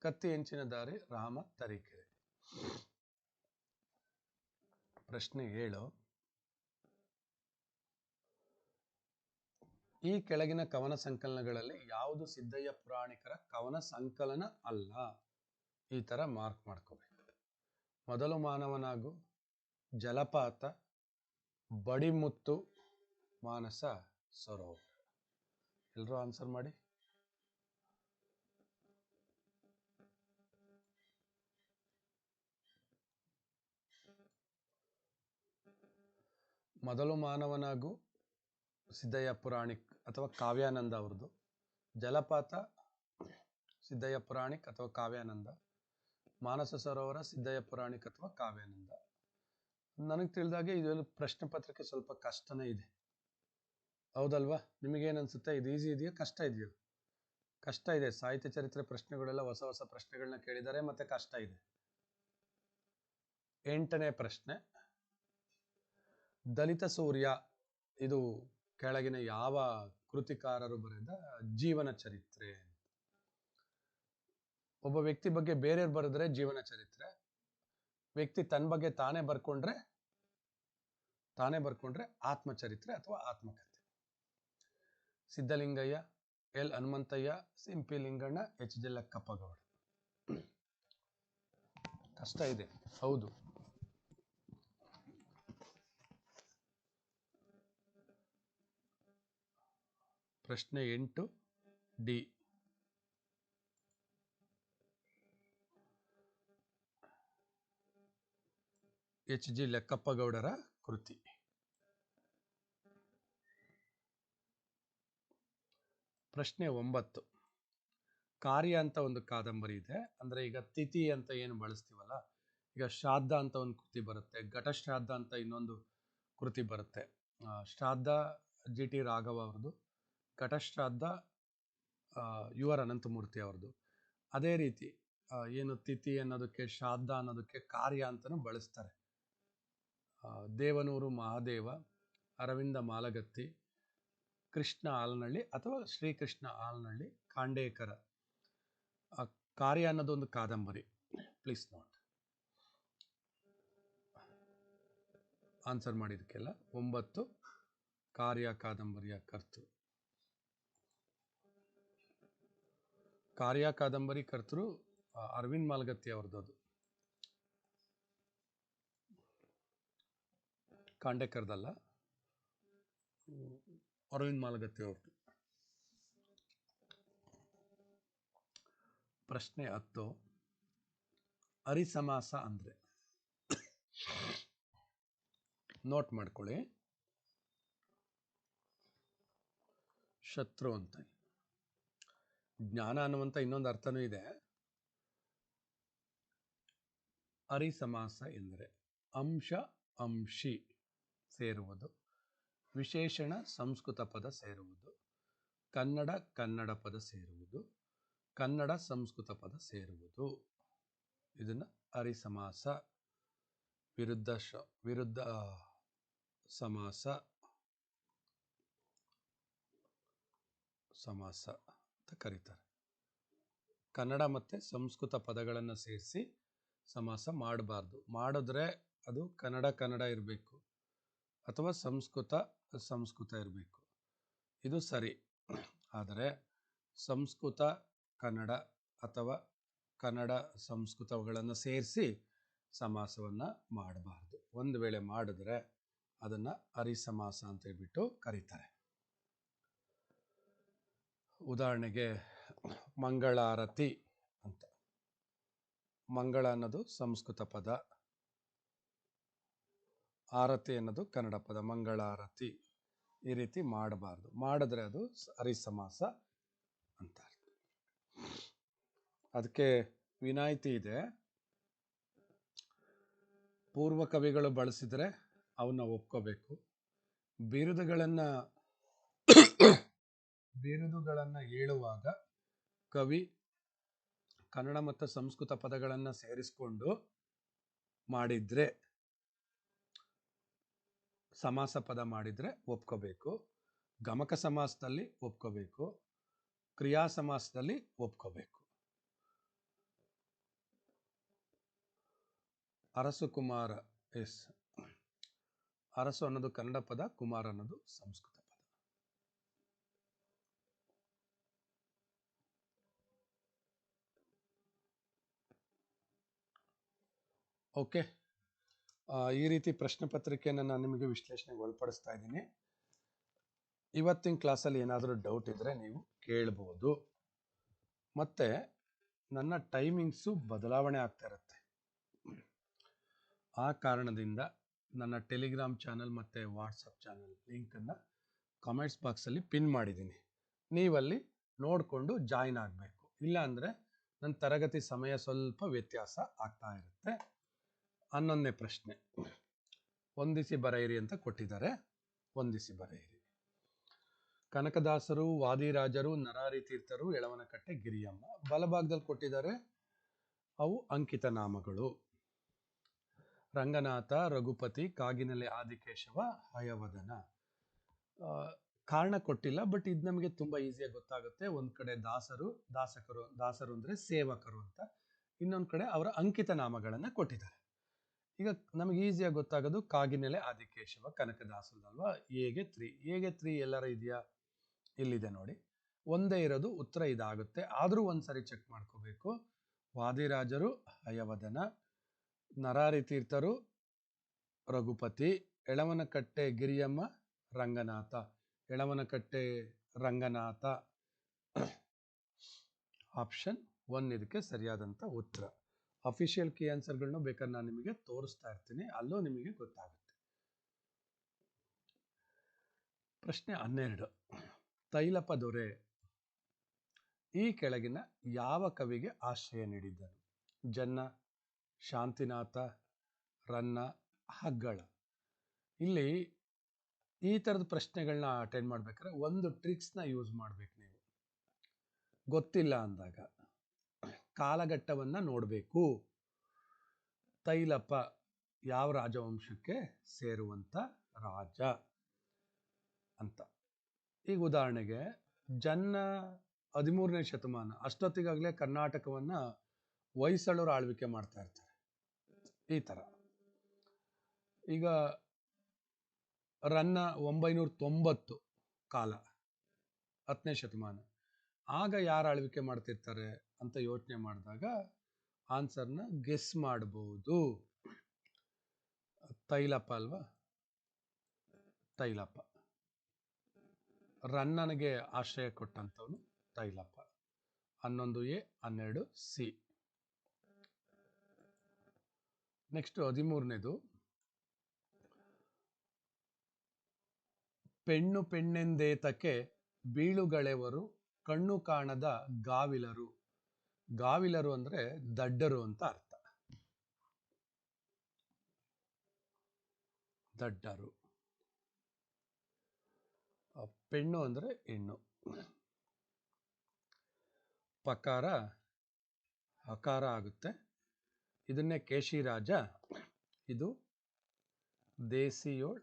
ಕತ್ತಿ ಹೆಂಚಿನ ದಾರಿ ರಾಮ ತರೀಕೆರೆ. ಪ್ರಶ್ನೆ ಏಳು. ಈ ಕೆಳಗಿನ ಕವನ ಸಂಕಲನಗಳಲ್ಲಿ ಯಾವುದು ಸಿದ್ದಯ್ಯ ಪುರಾಣಿಕರ ಕವನ ಸಂಕಲನ ಅಲ್ಲ? ಈ ತರ ಮಾರ್ಕ್ ಮಾಡ್ಕೋಬೇಕು. ಮೊದಲು ಮಾನವನಾಗು, ಜಲಪಾತ, ಬಡಿಮುತ್ತು ಮಾನಸ ಸರೋವರ. ಎಲ್ಲರೂ ಆನ್ಸರ್ ಮಾಡಿ? ಮೊದಲು ಮಾನವನಾಗು, ಸಿದ್ದಯ್ಯ ಪುರಾಣಿಕ್ ಅಥವಾ ಕಾವ್ಯಾನಂದ ಅವ್ರದ್ದು. ಜಲಪಾತ, ಸಿದ್ದಯ್ಯ ಪುರಾಣಿಕ್ ಅಥವಾ ಕಾವ್ಯಾನಂದ. ಮಾನಸ ಸರೋವರ, ಸಿದ್ದಯ್ಯ ಪುರಾಣಿಕ್ ಅಥವಾ ಕಾವ್ಯಾನಂದ. ನನಗೆ ತಿಳಿದಾಗೆ ಇದೆಲ್ಲ ಪ್ರಶ್ನೆ ಪತ್ರಿಕೆ ಸ್ವಲ್ಪ ಕಷ್ಟನೇ ಇದೆ. ಹೌದಲ್ವಾ? ನಿಮಗೇನು ಅನ್ಸುತ್ತೆ ಇದು ಈಸಿ ಇದೆಯಾ? ಕಷ್ಟ ಇದೆಯೋ? ಕಷ್ಟ ಇದೆ. ಸಾಹಿತ್ಯ ಚರಿತ್ರೆ ಪ್ರಶ್ನೆಗಳೆಲ್ಲ ಹೊಸ ಹೊಸ ಪ್ರಶ್ನೆಗಳನ್ನ ಕೇಳಿದ್ದಾರೆ ಮತ್ತೆ ಕಷ್ಟ ಇದೆ. ಎಂಟನೇ ಪ್ರಶ್ನೆ. ದಲಿತ ಸೂರ್ಯ, ಇದು ಕೆಳಗಿನ ಯಾವ ಕೃತಿಕಾರರು ಬರೆದ ಜೀವನ ಚರಿತ್ರೆ? ಒಬ್ಬ ವ್ಯಕ್ತಿ ಬಗ್ಗೆ ಬೇರೆಯವ್ರು ಬರೆದ್ರೆ ಜೀವನ ಚರಿತ್ರೆ. ವ್ಯಕ್ತಿ ತನ್ನ ಬಗ್ಗೆ ತಾನೇ ಬರ್ಕೊಂಡ್ರೆ ತಾನೇ ಬರ್ಕೊಂಡ್ರೆ ಆತ್ಮಚರಿತ್ರೆ ಅಥವಾ ಆತ್ಮಕಥೆ. ಸಿದ್ಧಲಿಂಗಯ್ಯ, ಎಲ್ ಹನುಮಂತಯ್ಯ ಸಿಂಪಿ ಲಿಂಗಣ್ಣ ಎಚ್ ಜಲ್ಲಕ್ಕಪ್ಪಗೌಡ. ಕಷ್ಟ ಇದೆ, ಹೌದು. ಪ್ರಶ್ನೆ ಎಂಟು, ಡಿ. ಎಚ್ ಜಿ ಲೆಕ್ಕಪ್ಪಗೌಡರ ಕೃತಿ. ಪ್ರಶ್ನೆ ಒಂಬತ್ತು. ಕಾರ್ಯ ಅಂತ ಒಂದು ಕಾದಂಬರಿ ಇದೆ. ಅಂದ್ರೆ ಈಗ ತಿಥಿ ಅಂತ ಏನು ಬಳಸ್ತೀವಲ್ಲ, ಈಗ ಶ್ರಾದ್ದ ಅಂತ ಒಂದು ಕೃತಿ ಬರುತ್ತೆ ಘಟಶ್ರಾದ್ದ ಅಂತ ಇನ್ನೊಂದು ಕೃತಿ ಬರುತ್ತೆ. ಶ್ರಾದ್ದ ಜಿ ಟಿ ರಾಘವ ಅವ್ರದ್ದು ಘಟಶ್ರಾದ್ದ ಯು ಆರ್ ಅನಂತಮೂರ್ತಿ ಅವ್ರದ್ದು. ಅದೇ ರೀತಿ ಏನು ತಿಥಿ ಅನ್ನೋದಕ್ಕೆ, ಶ್ರಾದ್ದ ಅನ್ನೋದಕ್ಕೆ ಕಾರ್ಯ ಅಂತಲೂ ಬಳಸ್ತಾರೆ. ದೇವನೂರು ಮಹಾದೇವ, ಅರವಿಂದ ಮಾಲಗತ್ತಿ ಕೃಷ್ಣ ಆಲನಹಳ್ಳಿ ಅಥವಾ ಶ್ರೀಕೃಷ್ಣ ಕೃಷ್ಣ ಖಾಂಡೇಕರ ಆ, ಕಾರ್ಯ ಅನ್ನೋದೊಂದು ಕಾದಂಬರಿ. ಪ್ಲೀಸ್ ನೋಟ್ ಆನ್ಸರ್ ಮಾಡಿದಕ್ಕೆಲ್ಲ ಒಂಬತ್ತು ಕಾರ್ಯ ಕಾದಂಬರಿಯ ಕರ್ತೃ. ಕಾರ್ಯ ಕಾದಂಬರಿ ಕರ್ತೃ ಆ, ಅರವಿಂದ್ ಮಾಲ್ಗತ್ತಿ ಅವ್ರದ್ದು ಅದು. ಖಾಂಡೇಕರ್ದಲ್ಲ ಹ್ಮ್, ಅರವಿಂದ್ ಮಾಲಗತ್ತಿ ಅವ್ರದ್ದು ಪ್ರಶ್ನೆ ಹತ್ತು. ಅರಿಸಮಾಸ ಅಂದ್ರೆ? ನೋಟ್ ಮಾಡ್ಕೊಳ್ಳಿ. ಶತ್ರು ಅಂತ. ಜ್ಞಾನ ಅನ್ನುವಂಥ ಇನ್ನೊಂದು ಅರ್ಥನೂ ಇದೆ. ಅರಿಸಮಾಸ ಎಂದರೆ? ಅಂಶ, ಅಂಶಿ ಸೇರುವುದು. ವಿಶೇಷಣ ಸಂಸ್ಕೃತ ಪದ ಸೇರುವುದು. ಕನ್ನಡ ಕನ್ನಡ ಪದ ಸೇರುವುದು. ಕನ್ನಡ, ಸಂಸ್ಕೃತ ಪದ ಸೇರುವುದು. ಇದನ್ನು ಅರಿಸಮಾಸ ವಿರುದ್ಧ ಶ, ವಿರುದ್ಧ ಸಮಾಸ ಸಮಾಸ ಅಂತ ಕರೀತಾರೆ. ಕನ್ನಡ ಮತ್ತು ಸಂಸ್ಕೃತ ಪದಗಳನ್ನು ಸೇರಿಸಿ ಸಮಾಸ ಮಾಡಬಾರ್ದು. ಮಾಡಿದ್ರೆ ಅದು ಕನ್ನಡ ಕನ್ನಡ ಇರಬೇಕು. ಅಥವಾ ಸಂಸ್ಕೃತ ಸಂಸ್ಕೃತ ಇರಬೇಕು. ಇದು ಸರಿ. ಆದರೆ ಸಂಸ್ಕೃತ, ಕನ್ನಡ ಅಥವಾ ಕನ್ನಡ ಸಂಸ್ಕೃತಗಳನ್ನು ಸೇರಿಸಿ ಸಮಾಸವನ್ನು ಮಾಡಬಾರ್ದು. ಒಂದು ವೇಳೆ ಮಾಡಿದ್ರೆ ಅದನ್ನು ಅರಿಸಮಾಸ ಅಂತ ಹೇಳ್ಬಿಟ್ಟು ಕರೀತಾರೆ. ಉದಾಹರಣೆಗೆ ಮಂಗಳಾರತಿ ಅಂತ. ಮಂಗಳ ಅನ್ನೋದು ಸಂಸ್ಕೃತ ಪದ. ಆರತಿ ಅನ್ನೋದು ಕನ್ನಡ ಪದ, ಮಂಗಳಾರತಿ. ಈ ರೀತಿ ಮಾಡಬಾರ್ದು. ಮಾಡಿದ್ರೆ ಅದು ಹರಿಸಮಾಸ ಅಂತ ಅದಕ್ಕೆ ವಿನಾಯಿತಿ ಇದೆ. ಪೂರ್ವ ಕವಿಗಳು ಬಳಸಿದರೆ ಅವನ್ನ ಒಪ್ಕೋಬೇಕು. ಬಿರುದುಗಳನ್ನು ಬಿರುದುಗಳನ್ನು ಹೇಳುವಾಗ ಕವಿ ಕನ್ನಡ ಮತ್ತು ಸಂಸ್ಕೃತ ಪದಗಳನ್ನು ಸೇರಿಸ್ಕೊಂಡು ಮಾಡಿದ್ರೆ ಸಮಾಸ ಪದ ಮಾಡಿದರೆ ಒಪ್ಕೋಬೇಕು. ಗಮಕ ಸಮಾಸದಲ್ಲಿ ಒಪ್ಕೋಬೇಕು. ಕ್ರಿಯಾ ಸಮಾಸದಲ್ಲಿ ಒಪ್ಕೋಬೇಕು. ಅರಸು ಕುಮಾರ ಎಸ್. ಅರಸು ಅನ್ನೋದು ಕನ್ನಡ ಪದ, ಕುಮಾರ ಅನ್ನೋದು ಸಂಸ್ಕೃತ ಪದ. ಓಕೆ. ಈ ರೀತಿ ಪ್ರಶ್ನೆ ಪತ್ರಿಕೆಯನ್ನು ನಾನು ನಿಮಗೆ ವಿಶ್ಲೇಷಣೆಗೆ ಒಳಪಡಿಸ್ತಾ ಇದ್ದೀನಿ. ಇವತ್ತಿನ ಕ್ಲಾಸಲ್ಲಿ ಏನಾದರೂ ಡೌಟ್ ಇದ್ದರೆ ನೀವು ಕೇಳ್ಬೋದು. ಮತ್ತು ನನ್ನ ಟೈಮಿಂಗ್ಸು ಬದಲಾವಣೆ ಆಗ್ತಾ ಇರುತ್ತೆ. ಆ ಕಾರಣದಿಂದ ನನ್ನ ಟೆಲಿಗ್ರಾಮ್ ಚಾನಲ್ ಮತ್ತು ವಾಟ್ಸಪ್ ಚಾನಲ್ ಲಿಂಕನ್ನು ಕಾಮೆಂಟ್ಸ್ ಬಾಕ್ಸಲ್ಲಿ ಪಿನ್ ಮಾಡಿದ್ದೀನಿ. ನೀವಲ್ಲಿ ನೋಡಿಕೊಂಡು ಜಾಯಿನ್ ಆಗಬೇಕು. ಇಲ್ಲಾಂದರೆ ನನ್ನ ತರಗತಿ ಸಮಯ ಸ್ವಲ್ಪ ವ್ಯತ್ಯಾಸ ಆಗ್ತಾ ಇರುತ್ತೆ. ಹನ್ನೊಂದನೇ ಪ್ರಶ್ನೆ. ಹೊಂದಿಸಿ ಬರೆಯಿರಿ ಅಂತ ಕೊಟ್ಟಿದ್ದಾರೆ. ಹೊಂದಿಸಿ ಬರೆಯಿರಿ. ಕನಕದಾಸರು, ವಾದಿರಾಜರು ನರಾರಿ ತೀರ್ಥರು ಎಳವನಕಟ್ಟೆ ಗಿರಿಯಮ್ಮ ಬಲಭಾಗದಲ್ಲಿ ಕೊಟ್ಟಿದ್ದಾರೆ. ಅವು ಅಂಕಿತ ನಾಮಗಳು. ರಂಗನಾಥ, ರಘುಪತಿ, ಕಾಗಿನಲೆ, ಆದಿಕೇಶವ, ಹಯವದನ. ಕಾರಣ ಕೊಟ್ಟಿಲ್ಲ, ಬಟ್ ಇದು ನಮಗೆ ತುಂಬ ಈಸಿಯಾಗಿ ಗೊತ್ತಾಗುತ್ತೆ. ಒಂದು ಕಡೆ ದಾಸರು, ದಾಸಕರು, ದಾಸರು ಅಂದರೆ ಸೇವಕರು ಅಂತ. ಇನ್ನೊಂದು ಕಡೆ ಅವರ ಅಂಕಿತ ನಾಮಗಳನ್ನು ಕೊಟ್ಟಿದ್ದಾರೆ. ಈಗ ನಮಗೆ ಈಸಿಯಾಗಿ ಗೊತ್ತಾಗೋದು ಕಾಗಿನೆಲೆ ಆದಿಕೇಶವ ಕನಕದಾಸರದಲ್ವಾ ಹೇಗೆ ತ್ರೀ ಹೇಗೆ ತ್ರೀ ಎಲ್ಲರ ಇದೆಯಾ? ಇಲ್ಲಿದೆ ನೋಡಿ. ಒಂದೇ ಇರೋದು, ಉತ್ತರ ಇದಾಗುತ್ತೆ. ಆದರೂ ಒಂದ್ಸರಿ ಚೆಕ್ ಮಾಡ್ಕೋಬೇಕು. ವಾದಿರಾಜರು, ಹಯವದನ ನರಾರಿ ತೀರ್ಥರು ರಘುಪತಿ, ಎಳವನಕಟ್ಟೆ ಗಿರಿಯಮ್ಮ, ರಂಗನಾಥ. ಎಳವನಕಟ್ಟೆ, ರಂಗನಾಥ. ಆಪ್ಷನ್ ಒನ್ ಇದಕ್ಕೆ ಸರಿಯಾದಂಥ ಉತ್ತರ. ಅಫಿಷಿಯಲ್ ಕೀ ಆನ್ಸರ್ಗಳನ್ನ ಬೇಕಾದ್ರೆ ನಾನು ನಿಮಗೆ ತೋರಿಸ್ತಾ ಇರ್ತೀನಿ. ಅಲ್ಲೂ ನಿಮಗೆ ಗೊತ್ತಾಗುತ್ತೆ. ಪ್ರಶ್ನೆ ಹನ್ನೆರಡು. ತೈಲಪ ದೊರೆ, ಈ ಕೆಳಗಿನ ಯಾವ ಕವಿಗೆ ಆಶ್ರಯ ನೀಡಿದ್ದನು ಜನ್ನ, ಶಾಂತಿನಾಥ, ರನ್ನ, ಹಗ್ಗಳ. ಇಲ್ಲಿ ಈ ಥರದ ಪ್ರಶ್ನೆಗಳನ್ನ ಅಟೆಂಡ್ ಮಾಡ್ಬೇಕಾದ್ರೆ ಒಂದು ಟ್ರಿಕ್ಸ್ನ ಯೂಸ್ ಮಾಡ್ಬೇಕು ನೀವು. ಗೊತ್ತಿಲ್ಲ ಅಂದಾಗ. ಕಾಲಘಟ್ಟವನ್ನು ನೋಡಬೇಕು. ತೈಲಪ್ಪ ಯಾವ ರಾಜವಂಶಕ್ಕೆ ಸೇರುವಂಥ ರಾಜ ಅಂತ. ಈಗ ಉದಾಹರಣೆಗೆ ಜನ್ನ ಹದಿಮೂರನೇ ಶತಮಾನ ಅಷ್ಟೊತ್ತಿಗಾಗಲೇ ಕರ್ನಾಟಕವನ್ನು ಹೊಯ್ಸಳರು ಆಳ್ವಿಕೆ ಮಾಡ್ತಾ ಇರ್ತಾರೆ. ಈ ಥರ ಈಗ ರನ್ನ ಒಂಬೈನೂರ ತೊಂಬತ್ತು ಕಾಲ ಹತ್ತನೇ ಶತಮಾನ. ಆಗ ಯಾರು ಆಳ್ವಿಕೆ ಮಾಡ್ತಿರ್ತಾರೆ ಅಂತ ಯೋಚನೆ ಮಾಡಿದಾಗ ಆನ್ಸರ್ನ ಗೆಸ್ ಮಾಡ್ಬೋದು. ತೈಲಪ್ಪ ಅಲ್ವಾ? ತೈಲಪ್ಪ. ರನ್ನನಿಗೆ ಆಶ್ರಯ ಕೊಟ್ಟಂಥವನು ತೈಲಪ್ಪ. ಹನ್ನೊಂದು ಎ, ಹನ್ನೆರಡು ಸಿ. ನೆಕ್ಸ್ಟ್ ಹದಿಮೂರನೇದು. ಪೆಣ್ಣು ಪೆಣ್ಣೆಂದೇತಕ್ಕೆ ಬೀಳುಗಳೆವರು ಕಣ್ಣು ಕಾಣದ ಗಾವಿಲರು. ಗಾವಿಲರು ಅಂದ್ರೆ ದಡ್ಡರು ಅಂತ ಅರ್ಥ. ದಡ್ಡರು. ಪೆಣ್ಣು ಅಂದ್ರೆ ಹೆಣ್ಣು. ಪಕಾರ, ಹಕಾರ ಆಗುತ್ತೆ. ಇದನ್ನೇ ಕೇಶಿರಾಜ, ಇದು ದೇಸಿಯೋಳ್,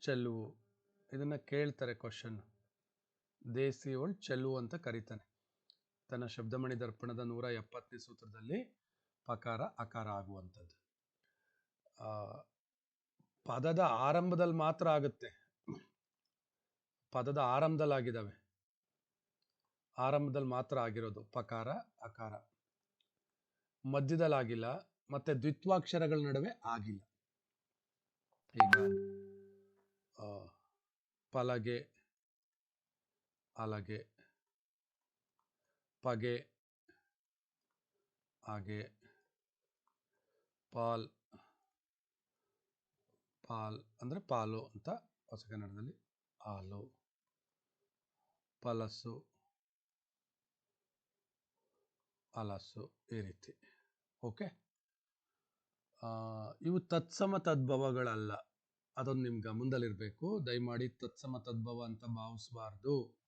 ಚೆಲುವು. ಇದನ್ನ ಕೇಳ್ತಾರೆ ಕ್ವಶನ್ ದೇಸಿಯೋಳ್ ಚೆಲ್ಲು ಅಂತ ಕರೀತಾನೆ. ತನ್ನ ಶಬ್ದಮಣಿ ದರ್ಪಣದ ನೂರ ಎಪ್ಪತ್ತನೇ ಸೂತ್ರದಲ್ಲಿ ಪಕಾರ ಅಕಾರ ಆಗುವಂಥದ್ದು. ಪದದ ಆರಂಭದಲ್ಲಿ ಮಾತ್ರ ಆಗುತ್ತೆ. ಪದದ ಆರಂಭದಲ್ಲಿ ಆರಂಭದಲ್ಲಿ ಮಾತ್ರ ಆಗಿರೋದು ಪಕಾರ, ಅಕಾರ. ಮಧ್ಯದಲ್ಲಿ ಆಗಿಲ್ಲ ಮತ್ತೆ ದ್ವಿತ್ವಾಕ್ಷರಗಳ ನಡುವೆ ಆಗಿಲ್ಲ. ಈಗ ಪಲಗೆ, ಅಲಗೆ, ಪಗೆ ಹಾಗೆ ಪಾಲ್ ಪಾಲ್ ಅಂದ್ರೆ ಪಾಲು ಅಂತ ಹೊಸ ಕನ್ನಡದಲ್ಲಿ ಹಾಲು, ಪಲಸು ಹಲಸು ಈ ರೀತಿ. ಓಕೆ ಇವು ತತ್ಸಮ ತದ್ಭವಗಳಲ್ಲ. ಅದೊಂದು ನಿಮ್ ಗಮನದಲ್ಲಿರ್ಬೇಕು ದಯಮಾಡಿ ತತ್ಸಮ ತದ್ಭವ ಅಂತ ಭಾವಿಸಬಾರ್ದು.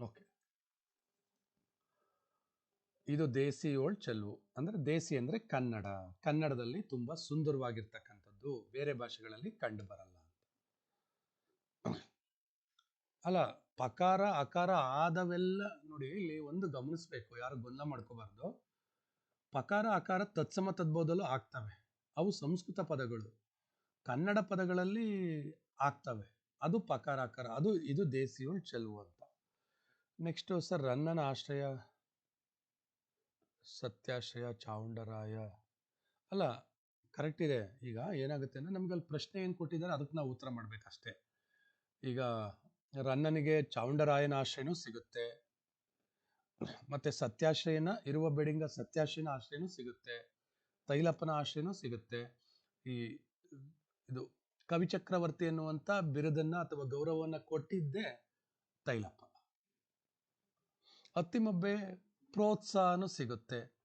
ಓಕೆ. ಇದು ದೇಸಿ ಓಳ್ ಚೆಲುವು. ಅಂದ್ರೆ ದೇಸಿ ಅಂದ್ರೆ ಕನ್ನಡ. ಕನ್ನಡದಲ್ಲಿ ತುಂಬಾ ಸುಂದರವಾಗಿರ್ತಕ್ಕಂಥದ್ದು ಬೇರೆ ಭಾಷೆಗಳಲ್ಲಿ ಕಂಡು ಬರಲ್ಲ ಅಂತ. ಅಲ್ಲ, ಪಕಾರ, ಅಕಾರ, ಆದವೆಲ್ಲ ನೋಡಿ ಇಲ್ಲಿ ಒಂದು ಗಮನಿಸ್ಬೇಕು. ಯಾರು ಗೊಂದಲ ಮಾಡ್ಕೋಬಾರ್ದು. ಪಕಾರ, ಅಕಾರ, ತತ್ಸಮ, ತದ್ಭವದಲ್ಲೂ ಆಗ್ತವೆ. ಅವು ಸಂಸ್ಕೃತ ಪದಗಳು. ಕನ್ನಡ ಪದಗಳಲ್ಲಿ ಆಗ್ತವೆ. ಅದು ಪಕಾರ ಅಕಾರ ಅದು ಇದು ದೇಸಿಯುಳ್ ಚೆಲುವು ಅಂತ. ನೆಕ್ಸ್ಟ್ ಸರ್ ರನ್ನನ ಆಶ್ರಯ, ಸತ್ಯಾಶ್ರಯ, ಚಾವುಂಡರಾಯ. ಅಲ್ಲ ಕರೆಕ್ಟ್ ಇದೆ. ಈಗ ಏನಾಗುತ್ತೆ ಅಂದ್ರೆ ನಮ್ಗೆ ಅಲ್ಲಿ ಪ್ರಶ್ನೆ ಏನು ಕೊಟ್ಟಿದ್ದಾರೆ ಅದಕ್ಕೆ ನಾವು ಉತ್ತರ ಮಾಡ್ಬೇಕಷ್ಟೇ. ಈಗ ರನ್ನನಿಗೆ ಚಾವುಂಡರಾಯನ ಆಶ್ರಯನೂ ಸಿಗುತ್ತೆ. ಮತ್ತೆ ಸತ್ಯಾಶ್ರಯನ, ಇರುವ ಬೆಡಿಂಗ ಸತ್ಯಾಶ್ರಯನ ಆಶ್ರಯನೂ ಸಿಗುತ್ತೆ. ತೈಲಪ್ಪನ ಆಶ್ರಯನೂ ಸಿಗುತ್ತೆ. ಈ ಇದು ಕವಿಚಕ್ರವರ್ತಿ ಎನ್ನುವಂತ ಬಿರುದನ್ನ ಅಥವಾ ಗೌರವವನ್ನ ಕೊಟ್ಟಿದ್ದೇ ತೈಲಪ್ಪ. ಅತ್ತಿಮಬ್ಬೆ ಪ್ರೋತ್ಸಾಹನೂ ಸಿಗುತ್ತೆ.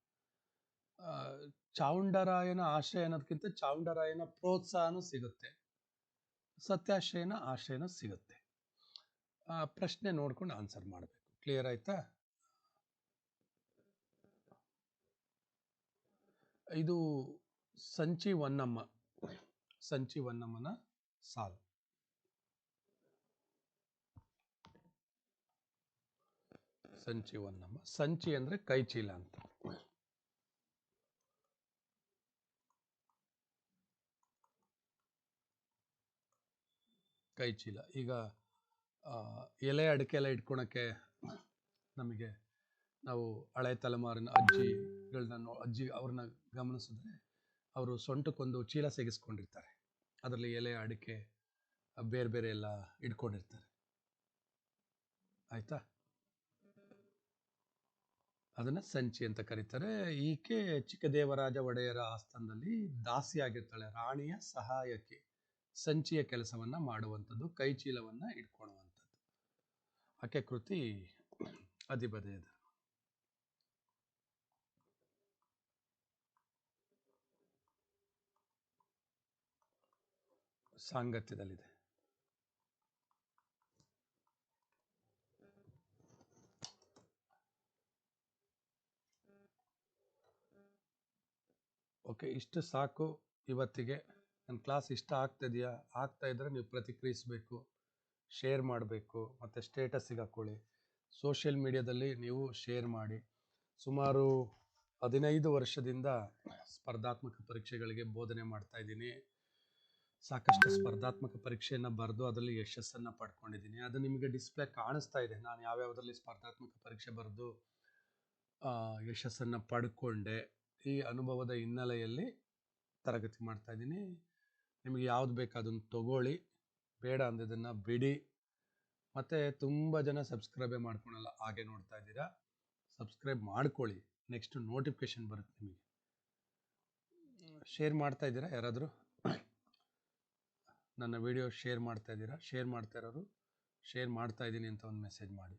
ಚಾವುಂಡರಾಯನ ಆಶ್ರಯ ಅನ್ನೋದಕ್ಕಿಂತ ಚಾವುಂಡರಾಯನ ಪ್ರೋತ್ಸಾಹನೂ ಸಿಗುತ್ತೆ. ಸತ್ಯಾಶ್ರಯನ ಆಶ್ರಯನೂ ಸಿಗುತ್ತೆ. ಆ, ಪ್ರಶ್ನೆ ನೋಡ್ಕೊಂಡು ಆನ್ಸರ್ ಮಾಡಬೇಕು. ಕ್ಲಿಯರ್ ಆಯ್ತಾ? ಇದು ಸಂಚಿ ವನ್ನಮ್ಮ ಸಂಚಿ ವನ್ನಮ್ಮನ ಸಾಲು. ಸಂಚಿ ವನ್ನಮ್ಮ ಸಂಚಿ ಅಂದ್ರೆ ಕೈಚೀಲ ಅಂತ. ಕೈಚೀಲ. ಈಗ ಎಲೆ ಅಡಿಕೆ ಎಲ್ಲ ಇಟ್ಕೊಳಕ್ಕೆ ನಮಗೆ ನಾವು ಹಳೆ ತಲೆಮಾರಿನ ಅಜ್ಜಿಗಳನ್ನ ನೋ, ಅಜ್ಜಿ ಅವ್ರನ್ನ ಗಮನಿಸಿದ್ರೆ ಅವರು ಸೊಂಟಕ್ಕೊಂದು ಚೀಲ ಸೇಗಿಸ್ಕೊಂಡಿರ್ತಾರೆ. ಅದರಲ್ಲಿ ಎಲೆ, ಅಡಿಕೆ, ಬೇರೆ ಬೇರೆ ಎಲ್ಲ ಇಟ್ಕೊಂಡಿರ್ತಾರೆ ಆಯ್ತಾ? ಅದನ್ನ ಸಂಚಿ ಅಂತ ಕರೀತಾರೆ. ಈಕೆ ಚಿಕ್ಕದೇವರಾಜ ಒಡೆಯರ ಆಸ್ಥಾನದಲ್ಲಿ ದಾಸಿಯಾಗಿರ್ತಾಳೆ. ರಾಣಿಯ ಸಹಾಯಕಿ ಸಂಚಿಯ ಕೆಲಸವನ್ನ ಮಾಡುವಂಥದ್ದು, ಕೈ ಚೀಲವನ್ನ ಇಟ್ಕೊಳ್ಳುವಂಥದ್ದು. ಆಕೆ ಕೃತಿ ಅಧಿಬದೆಯದು ಸಾಂಗತ್ಯದಲ್ಲಿದೆ ಓಕೆ, ಇಷ್ಟು ಸಾಕು ಇವತ್ತಿಗೆ. ನನ್ನ ಕ್ಲಾಸ್ ಇಷ್ಟ ಆಗ್ತಿದೆಯಾ ಆಗ್ತಾ ಇದ್ರೆ ನೀವು ಪ್ರತಿಕ್ರಿಯಿಸಬೇಕು, ಶೇರ್ ಮಾಡಬೇಕು, ಮತ್ತು ಸ್ಟೇಟಸ್ಸಿಗೆ ಹಾಕ್ಕೊಳ್ಳಿ ಸೋಷಿಯಲ್ ಮೀಡಿಯಾದಲ್ಲಿ ನೀವು ಶೇರ್ ಮಾಡಿ. ಸುಮಾರು ಹದಿನೈದು ವರ್ಷದಿಂದ ಸ್ಪರ್ಧಾತ್ಮಕ ಪರೀಕ್ಷೆಗಳಿಗೆ ಬೋಧನೆ ಮಾಡ್ತಾ ಇದ್ದೀನಿ. ಸಾಕಷ್ಟು ಸ್ಪರ್ಧಾತ್ಮಕ ಪರೀಕ್ಷೆಯನ್ನು ಬರೆದು ಅದರಲ್ಲಿ ಯಶಸ್ಸನ್ನು ಪಡ್ಕೊಂಡಿದ್ದೀನಿ. ಅದು ನಿಮಗೆ ಡಿಸ್ಪ್ಲೇ ಕಾಣಿಸ್ತಾ ಇದೆ. ನಾನು ಯಾವ್ಯಾವುದರಲ್ಲಿ ಸ್ಪರ್ಧಾತ್ಮಕ ಪರೀಕ್ಷೆ ಬರೆದು ಯಶಸ್ಸನ್ನು ಪಡ್ಕೊಂಡೆ ಈ ಅನುಭವದ ಹಿನ್ನೆಲೆಯಲ್ಲಿ ತರಗತಿ ಮಾಡ್ತಾ ಇದ್ದೀನಿ. ನಿಮಗೆ ಯಾವ್ದು ಬೇಕು ಅದನ್ನು ತಗೊಳ್ಳಿ. ಬೇಡ ಅಂದಿದ್ದನ್ನು ಬಿಡಿ. ಮತ್ತು ತುಂಬ ಜನ ಸಬ್ಸ್ಕ್ರೈಬೇ ಮಾಡ್ಕೊಳಲ್ಲ ಹಾಗೆ ನೋಡ್ತಾ ಇದ್ದೀರಾ? ಸಬ್ಸ್ಕ್ರೈಬ್ ಮಾಡ್ಕೊಳ್ಳಿ. ನೆಕ್ಸ್ಟ್ ನೋಟಿಫಿಕೇಶನ್ ಬರುತ್ತೆ ನಿಮಗೆ. ಶೇರ್ ಮಾಡ್ತಾ ಇದ್ದೀರಾ ಯಾರಾದರೂ? ನನ್ನ ವಿಡಿಯೋ ಶೇರ್ ಮಾಡ್ತಾ ಇದ್ದೀರಾ? ಶೇರ್ ಮಾಡ್ತಾ ಇರೋರು, ಶೇರ್ ಮಾಡ್ತಾ ಇದ್ದೀನಿ ಅಂತ ಒಂದು ಮೆಸೇಜ್ ಮಾಡಿ.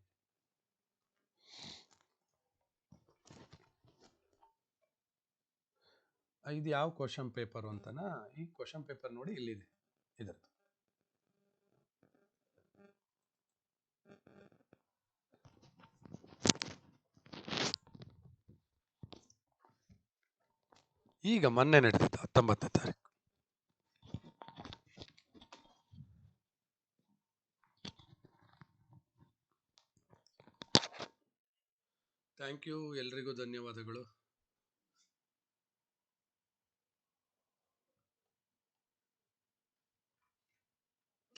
ಇದು ಯಾವ ಕ್ವಶನ್ ಪೇಪರು ಅಂತನಾ? ಈ ಕ್ವಶನ್ ಪೇಪರ್ ನೋಡಿ ಇಲ್ಲಿದೆ, ಇದರದ್ದು. ಈಗ ಮೊನ್ನೆ ನಡೆದಿತ್ತು ಹತ್ತೊಂಬತ್ತನೇ ತಾರೀಕು. ಥ್ಯಾಂಕ್ ಯು ಎಲ್ರಿಗೂ ಧನ್ಯವಾದಗಳು.